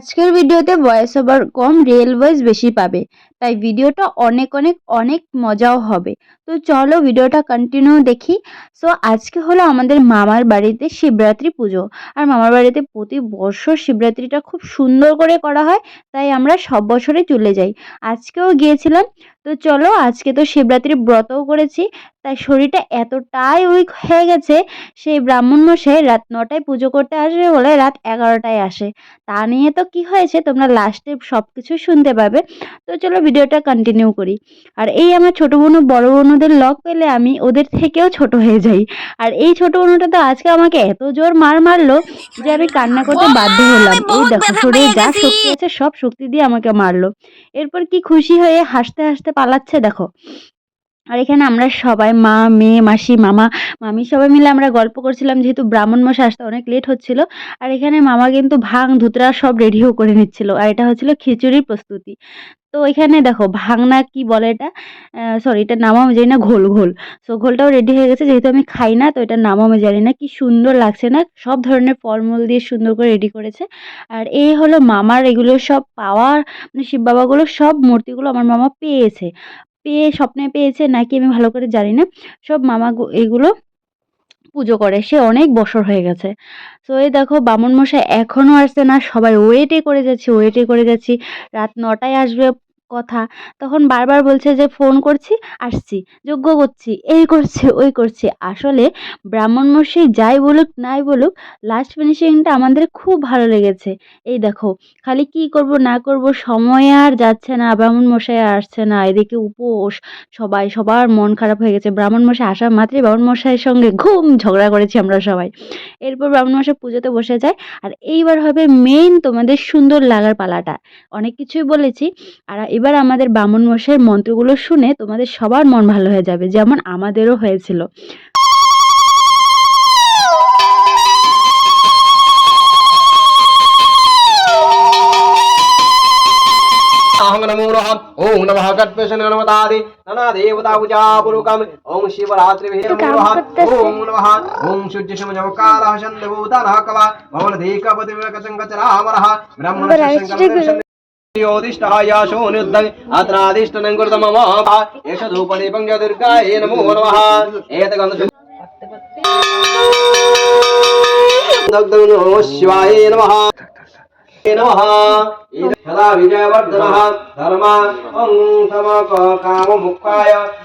আজকের ভিডিওতে voice over কম রিয়েল ভয়েস বেশি পাবে, তাই ভিডিওটা অনেক অনেক অনেক মজাও হবে। তো চলো ভিডিওটা কন্টিনিউ দেখি। সো আজকে হলো আমাদের মামার বাড়িতে শিবরাত্রি পুজো। আর মামার বাড়িতে প্রতি বছর শিবরাত্রিটা খুব সুন্দর করে করা হয়, তাই আমরা সব বছরে চলে যাই। আজকেও গিয়েছিলাম। তো চলো আজকে তো শিবরাত্রি ব্রতও করেছি তাই শরীরটা এতটাই উইক হয়ে গেছে সেই ব্রাহ্মণ মশাই রাত নটায় পুজো করতে আসবে বলে রাত এগারোটায় আসে। তা নিয়ে তো কি হয়েছে তোমরা লাস্টে সব কিছু শুনতে পাবে। তো চলো ভিডিওটা কন্টিনিউ করি। আর এই আমার ছোটো বোন বড় বোনদের লক পেলে আমি ওদের থেকেও ছোট হয়ে যাই। আর এই ছোট বোনটা তো আজকে আমাকে এত জোর মার মারলো যে আমি কান্না করতে বাধ্য হলাম। এই দেখো শরীরে যা শক্তি আছে সব শক্তি দিয়ে আমাকে মারলো। এরপর কি খুশি হয়ে হাসতে হাসতে পালাচ্ছে দেখো। আর এখানে আমরা সবাই, মা, মেয়ে, মাসি, মামা, মামি সবাই মিলে আমরা গল্প করছিলাম, যেহেতু ব্রাহ্মণ মশাই আসতে অনেক লেট হচ্ছিল। আর এখানে মামা কিন্তু ভাং, ধুতরা সব রেডিও করে নিচ্ছিল। আর এটা হচ্ছিল খিচুড়ির প্রস্তুতি। তো এখানে দেখো ভাংনা কি বলে এটা? সরি এটার নামও আমি জানি না, ঘোল ঘোল। সো ঘোলটাও রেডি হয়ে গেছে, যেহেতু আমি খাই না, তো এটার নামও আমি জানি না। কি সুন্দর লাগছে না? সব ধরনের ফলমূল দিয়ে সুন্দর করে রেডি করেছে। আর এই হলো মামার এগুলো সব পাওয়ার মানে শিব বাবাগুলো সব মূর্তিগুলো আমার মামা পেয়েছে। পেয়ে স্বপ্নে পেয়েছে নাকি আমি ভালো করে জানি না। সব মামা এগুলো পুজো করে। সে অনেক বছর হয়ে গেছে। তো এই দেখো বামন মশাই এখনও আসছে না। সবাই ওয়েটে করে যাচ্ছি, ওয়েটে করে যাচ্ছি। রাত নটায় আসবে। কথা। তখন বারবার বলছে যে, ফোন করছি, আসছি। যজ্ঞ করছি, এই করছি, ওই করছি। আসলে ব্রাহ্মণ মশাই যাই বলুক, নাই বলুক লাস্ট ফিনিশিংটা আমাদের খুব ভালো লেগেছে। এই দেখো, খালি কি করব, না করব, সময় আর যাচ্ছে না, ব্রাহ্মণ মশাই আসছে না। এদিকে উপোস, সবাই, সবার মন খারাপ হয়ে গেছে। ব্রাহ্মণ মশাই আসা মাত্রই ব্রাহ্মণ মশাইয়ের সঙ্গে ঘুম ঝগড়া করেছি আমরা সবাই। এরপর ব্রাহ্মণ মশাই পুজোতে বসে যায়। আর এইবার হবে মেইন তোমাদের সুন্দর লাগার পালাটা। অনেক কিছুই বলেছি, আর এবার আমাদের ব্রাহ্মণ মশাইয়ের মন্ত্রগুলো শুনে তোমাদের সবার মন ভালো হয়ে যাবে যেমন আমাদেরও হয়েছিল अहं नमो नमः ॐ नमः कट्पेशन गणपतादि नना देवता पूजा पुरुकम् ॐ शिवरात्रिभिः नमो नमः ॐ नमः ॐ शुद्धिशमजमकारः शन्दभूतनः कवा भवनदीकपतिविकचङ्कचरामरः ब्रह्मणः योदिष्टः याशो निरुद्धं अत्रादिष्टनं कृत एष धूपदीपं च दुर्गायै नमो नमः। एतगन्ध दग्धं शिवाय नमः। नमः सदा विजयवर्धनः। धर्म ॐ समक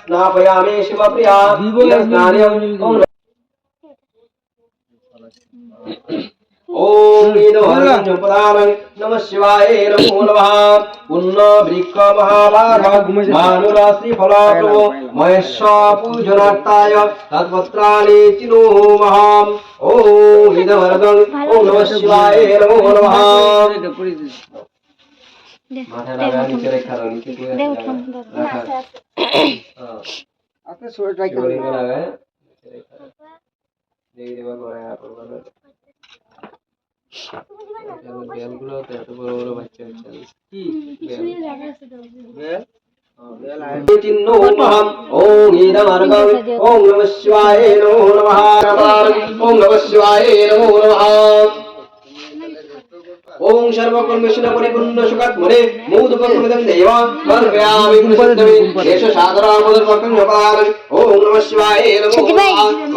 स्नापयामि शिवप्रिया। स्नार्यम् ॐ ईदवरञ्जपदानं नमः शिवाय नमो नमः पुन्न वृक्ष महाभाग मानुराश्री फलाप्रभो महेश पूजनार्थाय तत्पत्राणि चिनुः महाम् ॐ ईदवरदं ॐ नमः शिवाय नमो नमः মাথায় লাগা নিচে রেখা দাও নিচে দিয়ে রাখা হ্যাঁ আপনি শরীরটা কি শিবলিঙ্গে লাগায় নিচে রেখা দাও দেখি দেবা করে আপনার বেলগুলো তো এত বড় বড় বাচ্চা বাচ্চা কি? চিহ্নোমহম। ওম ইদমর্গং ওম নমঃ শিবায় নমো নমঃ। ওম নমঃ শিবায় নমো নমঃ। ওম সর্বকর্মেষু ओम सर्वकर्मेषु परिपूर्ण सुखत मरे मूद पकुणदं देवा मर्व्यामि पुरुषोत्तमे येष सादरामदर्मकं जपार ओम नमः शिवाय नमो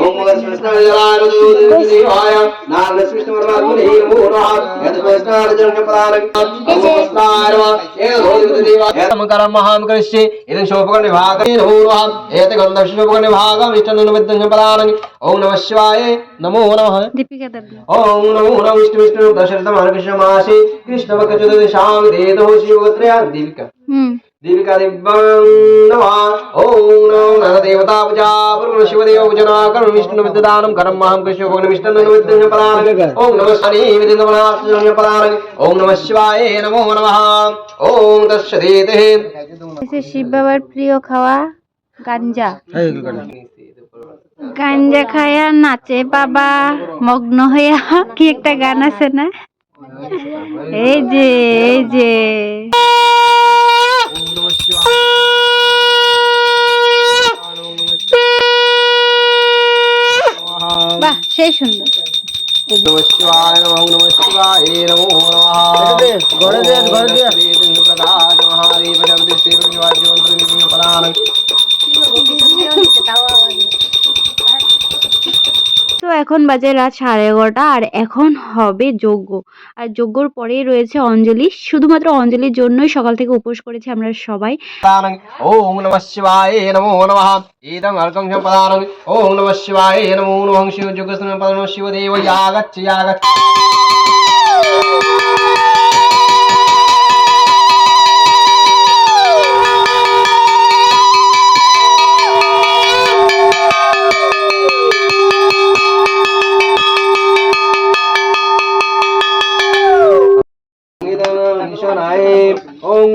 ओम वर्षणस्नाजलारदूत देवाय नारदस्विष्णुमर्वात्मने नमो नमः यदपस्नारजनकपालक ओमस्नारव एरोदित देवा यतमकरं महां कृष्ये इदं शोभकं विभागं नमो नमः एते गन्धं शोभकं विभागं विष्णुनुमिद्धं जपालक ओम नमः शिवाय नमो नमः दीपिका दर्द ओम नमो नमः विष्णु विष्णु दशरथमर्कशमासि कृष्णवकचतुशां देदौ शिवत्रयाद्दीपिका ദേവതാപൂജാപുരുഷവദേവപൂജനാകർവിഷ്ണുവിദ്ദാനം കർമാഹം കൃഷ്ണഭഗ്നവിഷ്ണുപദാനം ഓം നമ ശനീവിദിന്ദമനാശ്രമ്യപദാനം ഓം നമ ശിവായ നമോ നമ ഓം ദർശതേ শিব বাবার প্রিয় খাওয়া গাঞ্জা গান দেখায়া নাচে বাবা মগ্ন হইয়া কি একটা গান আছে না? এই যে এই যে। বাহ সেই সুন্দর। নমস্কার নমস্কার নমস্কার এখন বাজে রাত সাড়ে এগারোটা আর এখন হবে যজ্ঞ। আর যজ্ঞর পরেই রয়েছে অঞ্জলি। শুধুমাত্র অঞ্জলির জন্যই সকাল থেকে উপোস করেছি আমরা সবাই। ওম নমঃ শিবায়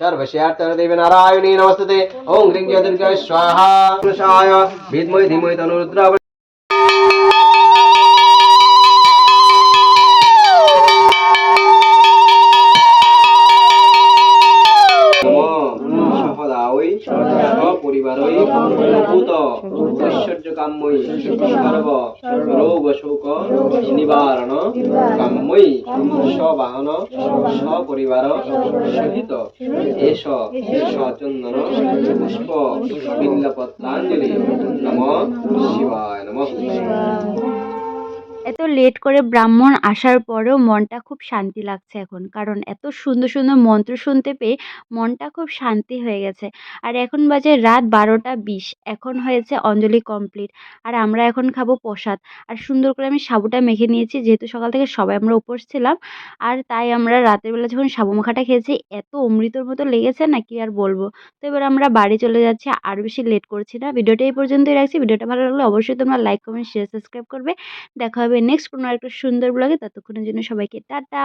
আছে। शरणागत दीनात्रः परित्राणपरायण सर्वस्याः परित्राणपरायणे सर्वस्यार्थदेव नारायणी नमस्ते ॐ ह्रीं या दुर्गाय स्वाहा पुरुषाय विद्महे धीमहि तनुरुद्रा সপদাওই সপরিবারই ভূত ঐশ্বর্য কাম্যই সর্ব রোগ শোক নিবারণ কাম্যই সবাহন সপরিবার সহিত এস সচন্দন পুষ্প বিল্লপত্রাঞ্জলি নম শিবায় নম। এত লেট করে ব্রাহ্মণ আসার পরেও মনটা খুব শান্তি লাগছে এখন। কারণ এত সুন্দর সুন্দর মন্ত্র শুনতে পেয়ে মনটা খুব শান্তি হয়ে গেছে। আর এখন বাজে রাত বারোটা বিশ। এখন হয়েছে অঞ্জলি কমপ্লিট আর আমরা এখন খাব প্রসাদ। আর সুন্দর করে আমি সাবুটা মেখে নিয়েছি। যেহেতু সকাল থেকে সবাই আমরা উপোস ছিলাম। আর তাই আমরা রাতের বেলা যখন সাবু মাখাটা খেয়েছি, এত অমৃতর মতো লেগেছে না কি আর বলব। তো এবার আমরা বাড়ি চলে যাচ্ছি। আর বেশি লেট করছি না। ভিডিওটা এই পর্যন্তই রাখছি। ভিডিওটা ভালো লাগলে অবশ্যই তোমরা লাইক কমেন্ট শেয়ার সাবস্ক্রাইব করবে। দেখা হবে। নেক্সট কোনো একটা সুন্দর ব্লগে ততক্ষণের জন্য সবাইকে টাটা